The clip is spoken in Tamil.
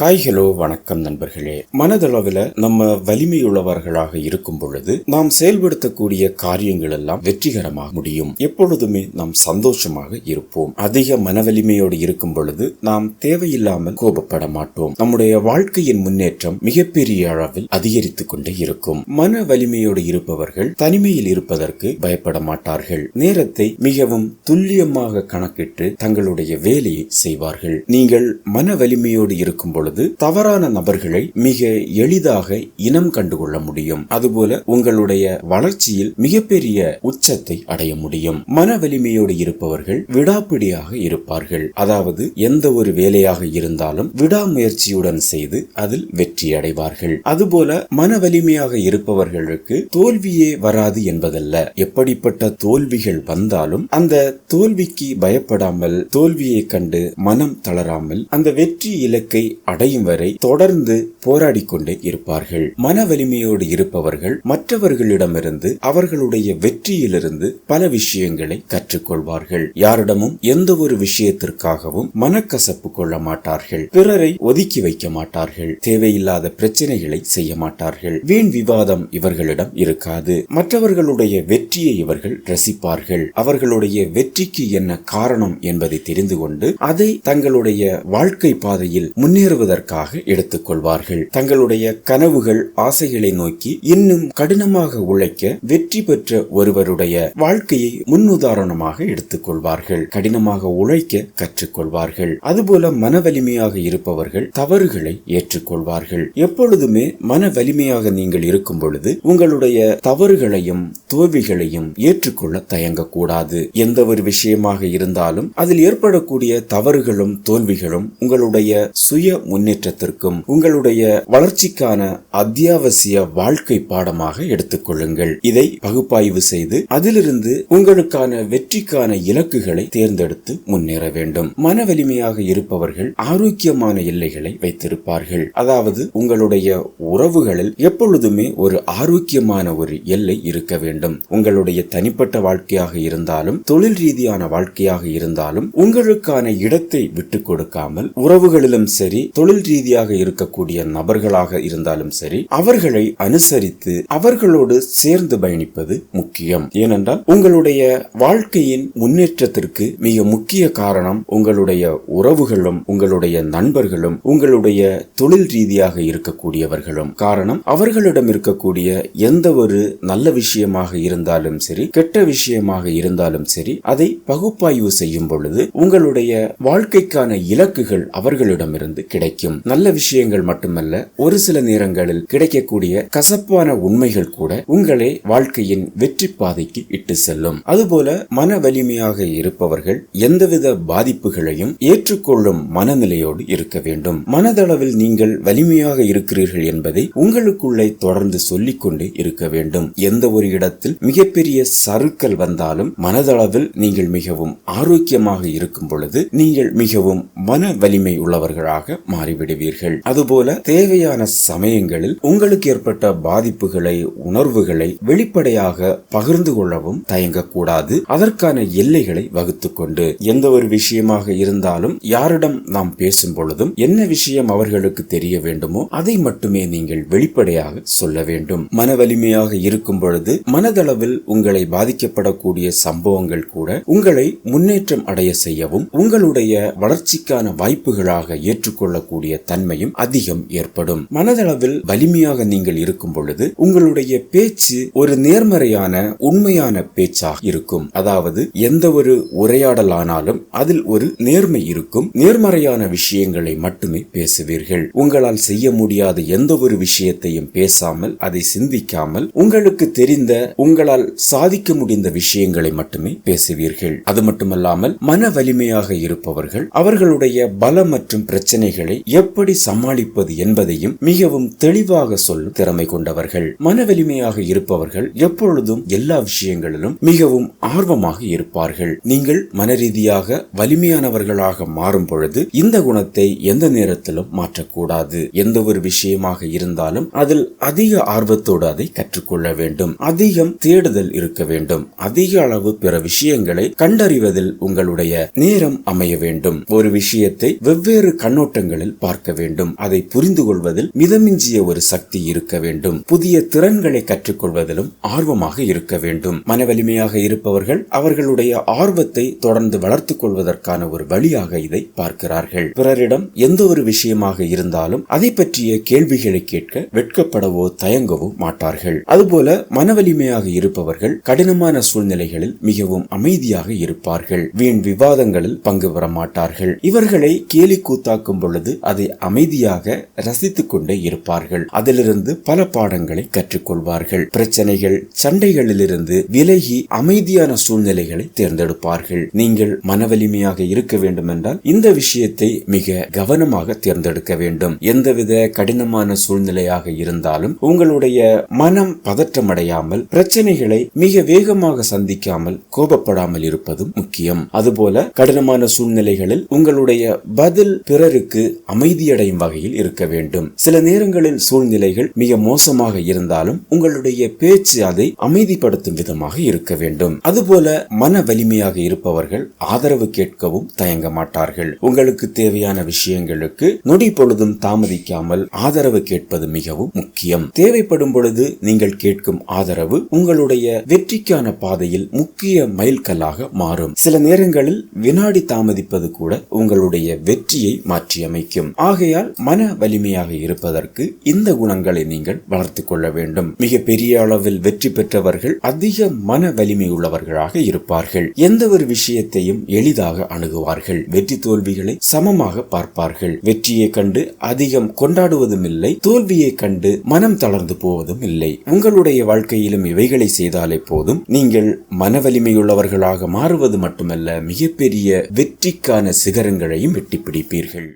ஹாய் ஹலோ வணக்கம் நண்பர்களே. மனதளவில் நம்ம வலிமையுள்ளவர்களாக இருக்கும் பொழுது நாம் செயல்படுத்தக்கூடிய காரியங்கள் எல்லாம் வெற்றிகரமாக முடியும். எப்பொழுதுமே நாம் சந்தோஷமாக இருப்போம். அதிக மனவலிமையோடு இருக்கும் பொழுது நாம் தேவையில்லாமல் கோபப்பட மாட்டோம். நம்முடைய வாழ்க்கையின் முன்னேற்றம் மிகப்பெரிய அளவில் அதிகரித்துக் கொண்டே இருக்கும். மன வலிமையோடு இருப்பவர்கள் தனிமையில் இருப்பதற்கு பயப்பட மாட்டார்கள். நேரத்தை மிகவும் துல்லியமாக கணக்கிட்டு தங்களுடைய வேலையை செய்வார்கள். நீங்கள் மன வலிமையோடு இருக்கும் பொழுது தவறான நபர்களை மிக எளிதாக இனம் கண்டுகொள்ள முடியும். அதுபோல உங்களுடைய வளர்ச்சியில் மிகப்பெரிய உச்சத்தை அடைய முடியும். மன வலிமையோடு இருப்பவர்கள் விடாப்பிடியாக இருப்பார்கள். அதாவது எந்த ஒரு வேலையாக இருந்தாலும் விடாமுயற்சியுடன் செய்து அதில் வெற்றி அடைவார்கள். அதுபோல மன வலிமையாக இருப்பவர்களுக்கு தோல்வியே வராது என்பதல்ல. எப்படிப்பட்ட தோல்விகள் வந்தாலும் அந்த தோல்விக்கு பயப்படாமல் தோல்வியை கண்டு மனம் தளராமல் அந்த வெற்றி இலக்கை அடையும் வரை தொடர்ந்து போராடி கொண்டே இருப்பார்கள். மன வலிமையோடு இருப்பவர்கள் மற்றவர்களிடமிருந்து அவர்களுடைய வெற்றியிலிருந்து பல விஷயங்களை கற்றுக்கொள்வார்கள். யாரிடமும் எந்த ஒரு விஷயத்திற்காகவும் மனக்கசப்பு கொள்ள மாட்டார்கள். பிறரை ஒதுக்கி வைக்க மாட்டார்கள். தேவையில்லாத பிரச்சனைகளை செய்ய மாட்டார்கள். வீண் விவாதம் இவர்களிடம் இருக்காது. மற்றவர்களுடைய வெற்றியை இவர்கள் ரசிப்பார்கள். அவர்களுடைய வெற்றிக்கு என்ன காரணம் என்பதை தெரிந்து கொண்டு அதை தங்களுடைய வாழ்க்கை பாதையில் முன்னேறுவதற்காக எடுத்துக்கொள்வார்கள். தங்களுடைய கனவுகள் ஆசைகளை நோக்கி இன்னும் கடினமாக உழைக்க வெற்றி பெற்ற ஒருவருடைய வாழ்க்கையை முன்னுதாரணமாக எடுத்துக்கொள்வார்கள். கடினமாக உழைக்க கற்றுக்கொள்வார்கள். அதுபோல மன வலிமையாக இருப்பவர்கள் தவறுகளை ஏற்றுக்கொள்வார்கள். எப்பொழுதுமே மன வலிமையாக நீங்கள் இருக்கும் பொழுது உங்களுடைய தவறுகளையும் தோல்விகளையும் ஏற்றுக்கொள்ள தயங்கக்கூடாது. எந்த ஒரு விஷயமாக இருந்தாலும் அதில் ஏற்படக்கூடிய தவறுகளும் தோல்விகளும் உங்களுடைய சுய முன்னேற்றத்திற்கும் உங்களுடைய வளர்ச்சிக்கான அத்தியாவசிய வாழ்க்கை பாடமாக எடுத்துக்கொள்ளுங்கள். இதை பகுப்பாய்வு செய்து அதிலிருந்து உங்களுக்கான வெற்றிக்கான இலக்குகளை தேர்ந்தெடுத்து முன்னேற வேண்டும். மன வலிமையாக இருப்பவர்கள் ஆரோக்கியமான எல்லைகளை வைத்திருப்பார்கள். அதாவது உங்களுடைய உறவுகளில் எப்பொழுதுமே ஒரு ஆரோக்கியமான ஒரு எல்லை இருக்க வேண்டும். உங்களுடைய தனிப்பட்ட வாழ்க்கையாக இருந்தாலும் தொழில் ரீதியான வாழ்க்கையாக இருந்தாலும் உங்களுக்கான இடத்தை விட்டுக் கொடுக்காமல் உறவுகளிலும் சரி தொழில் ரீதியாக இருக்கக்கூடிய நபர்களாக இருந்தாலும் சரி அவர்களை அனுசரித்து அவர்களோடு சேர்ந்து பயணிப்பது முக்கியம். ஏனென்றால் உங்களுடைய வாழ்க்கையின் முன்னேற்றத்திற்கு மிக முக்கிய காரணம் உங்களுடைய உறவுகளும் உங்களுடைய நண்பர்களும் உங்களுடைய தொழில் ரீதியாக இருக்கக்கூடியவர்களும். காரணம் அவர்களிடம் இருக்கக்கூடிய எந்த ஒரு நல்ல விஷயமாக இருந்தாலும் சரி கெட்ட விஷயமாக இருந்தாலும் சரி அதை பகுப்பாய்வு செய்யும் பொழுது உங்களுடைய வாழ்க்கைக்கான இலக்குகள் அவர்களிடமிருந்து கிடைக்கும். நல்ல விஷயங்கள் மட்டுமல்ல ஒரு சில நேரங்களில் கிடைக்கக்கூடிய கசப்பான உண்மைகள் கூட உங்களை வாழ்க்கையின் வெற்றி பாதைக்கு இட்டு செல்லும். அதுபோல மன வலிமையாக இருப்பவர்கள் எந்தவித பாதிப்புகளையும் ஏற்றுக்கொள்ளும் மனநிலையோடு இருக்க வேண்டும். மனதளவில் நீங்கள் வலிமையாக இருக்கிறீர்கள் என்பதை உங்களுக்குள்ளே தொடர்ந்து சொல்லிக்கொண்டே இருக்க வேண்டும். எந்த ஒரு இடத்தில் மிகப்பெரிய சறுக்கல் வந்தாலும் மனதளவில் நீங்கள் மிகவும் ஆரோக்கியமாக இருக்கும் பொழுது நீங்கள் மிகவும் மன வலிமை உள்ளவர்களாக மாறிவிடுவீர்கள். அதுபோல தேவையான சமயங்களில் உங்களுக்கு ஏற்பட்ட பாதிப்புகளை உணர்வுகளை வெளிப்படையாக பகிர்ந்து கொள்ளவும் தயங்கக்கூடாது. அதற்கான எல்லைகளை வகுத்துக் கொண்டு எந்த ஒரு விஷயமாக இருந்தாலும் யாரிடம் நாம் பேசும் பொழுதும் என்ன விஷயம் அவர்களுக்கு தெரிய வேண்டுமோ அதை மட்டுமே நீங்கள் வெளிப்படையாக சொல்ல வேண்டும். மன வலிமையாக இருக்கும் பொழுது மனதளவில் உங்களை பாதிக்கப்படக்கூடிய சம்பவங்கள் கூட உங்களை முன்னேற்றம் அடைய செய்யவும் உங்களுடைய வளர்ச்சிக்கான வாய்ப்புகளாக ஏற்றுக்கொள்ள ஏற்றுக்கொள்ளக்கூடிய தன்மையும் அதிகம் ஏற்படும். மனதளவில் வலிமையாக நீங்கள் இருக்கும் பொழுது உங்களுடைய பேச்சு ஒரு நேர்மறையான உண்மையான பேச்சாக இருக்கும். அதாவது எந்த ஒரு உரையாடலானாலும் அதில் ஒரு நேர்மை இருக்கும். நேர்மறையான விஷயங்களை மட்டுமே பேசுவீர்கள். உங்களால் செய்ய முடியாத எந்த ஒரு விஷயத்தையும் பேசாமல் அதை சிந்திக்காமல் உங்களுக்கு தெரிந்த உங்களால் சாதிக்க முடிந்த விஷயங்களை மட்டுமே பேசுவீர்கள். அது மட்டுமல்லாமல் மன வலிமையாக இருப்பவர்கள் அவர்களுடைய பலம் மற்றும் பிரச்சனைகளை எப்படி சமாளிப்பது என்பதையும் மிகவும் தெளிவாக சொல்லும் திறமை கொண்டவர்கள். மன வலிமையாக இருப்பவர்கள் எப்பொழுதும் எல்லா விஷயங்களிலும் மிகவும் ஆர்வமாக இருப்பார்கள். நீங்கள் மனரீதியாக வலிமையானவர்களாக மாறும் பொழுது இந்த குணத்தை எந்த நேரத்திலும் மாற்றக்கூடாது. எந்த ஒரு விஷயமாக இருந்தாலும் அதில் அதிக ஆர்வத்தோடு அதை கற்றுக்கொள்ள வேண்டும். அதிகம் தேடுதல் இருக்க வேண்டும். அதிக அளவு பிற விஷயங்களை கண்டறிவதில் உங்களுடைய நேரம் அமைய வேண்டும். ஒரு விஷயத்தை வெவ்வேறு கண்ணோட்டங்களில் கோணங்களில் பார்க்க வேண்டும். அதை புரிந்து கொள்வதில் மிதமிஞ்சிய ஒரு சக்தி இருக்க வேண்டும். புதிய திறன்களை கற்றுக்கொள்வதிலும் ஆர்வமாக இருக்க வேண்டும். மன வலிமையாக இருப்பவர்கள் அவர்களுடைய ஆர்வத்தை தொடர்ந்து வளர்த்துக் கொள்வதற்கான ஒரு வழியாக இதை பார்க்கிறார்கள். பிறரிடம் எந்த ஒரு விஷயமாக இருந்தாலும் அதை பற்றிய கேள்விகளை கேட்க வெட்கப்படவோ தயங்கவோ மாட்டார்கள். அதுபோல மன வலிமையாக இருப்பவர்கள் கடினமான சூழ்நிலைகளில் மிகவும் அமைதியாக இருப்பார்கள். வீண் விவாதங்களில் பங்கு பெற மாட்டார்கள். இவர்களை கேலி கூத்தாக்கும் பொழுது அதை அமைதியாக ரசித்துக் கொண்டே இருப்பார்கள். அதிலிருந்து பல பாடங்களை கற்றுக்கொள்வார்கள். பிரச்சனைகள் சண்டைகளிலிருந்து விலகி அமைதியான சூழ்நிலைகளை தேர்ந்தெடுப்பார்கள். நீங்கள் மன வலிமையாக இருக்க வேண்டும் என்றால் இந்த விஷயத்தை மிக கவனமாக தேர்ந்தெடுக்க வேண்டும். எந்தவித கடினமான சூழ்நிலையாக இருந்தாலும் உங்களுடைய மனம் பதற்றமடையாமல் பிரச்சனைகளை மிக வேகமாக சந்திக்காமல் கோபப்படாமல் இருப்பதும் முக்கியம். அதுபோல கடினமான சூழ்நிலைகளில் உங்களுடைய பதில் பிறருக்கு அமைதியடையும் வகையில் இருக்க வேண்டும். சில நேரங்களில் சூழ்நிலைகள் மிக மோசமாக இருந்தாலும் உங்களுடைய பேச்சு அதை அமைதிப்படுத்தும் விதமாக இருக்க வேண்டும். அதுபோல மன வலிமையாக இருப்பவர்கள் ஆதரவு கேட்கவும் தயங்க மாட்டார்கள். உங்களுக்கு தேவையான விஷயங்களுக்கு நொடி பொழுதும் தாமதிக்காமல் ஆதரவு கேட்பது மிகவும் முக்கியம். தேவைப்படும் பொழுது நீங்கள் கேட்கும் ஆதரவு உங்களுடைய வெற்றிக்கான பாதையில் முக்கிய மைல்கல்லாக மாறும். சில நேரங்களில் வினாடி தாமதிப்பது கூட உங்களுடைய வெற்றியை மாற்றியமைக்கும். ஆகையால் மன வலிமையாக இருப்பதற்கு இந்த குணங்களை நீங்கள் வளர்த்து கொள்ள வேண்டும். மிக பெரிய அளவில் வெற்றி பெற்றவர்கள் அதிக மன வலிமை உள்ளவர்களாக இருப்பார்கள். எந்த ஒரு விஷயத்தையும் எளிதாக அணுகுவார்கள். வெற்றி தோல்விகளை சமமாக பார்ப்பார்கள். வெற்றியை கண்டு அதிகம் கொண்டாடுவதும் இல்லை. தோல்வியை கண்டு மனம் தளர்ந்து போவதும் இல்லை. உங்களுடைய வாழ்க்கையிலும் இவைகளை செய்தாலே போதும். நீங்கள் மன வலிமையுள்ளவர்களாக மாறுவது மட்டுமல்ல மிகப்பெரிய வெற்றிக்கான சிகரங்களையும் வெட்டி பிடிப்பீர்கள்.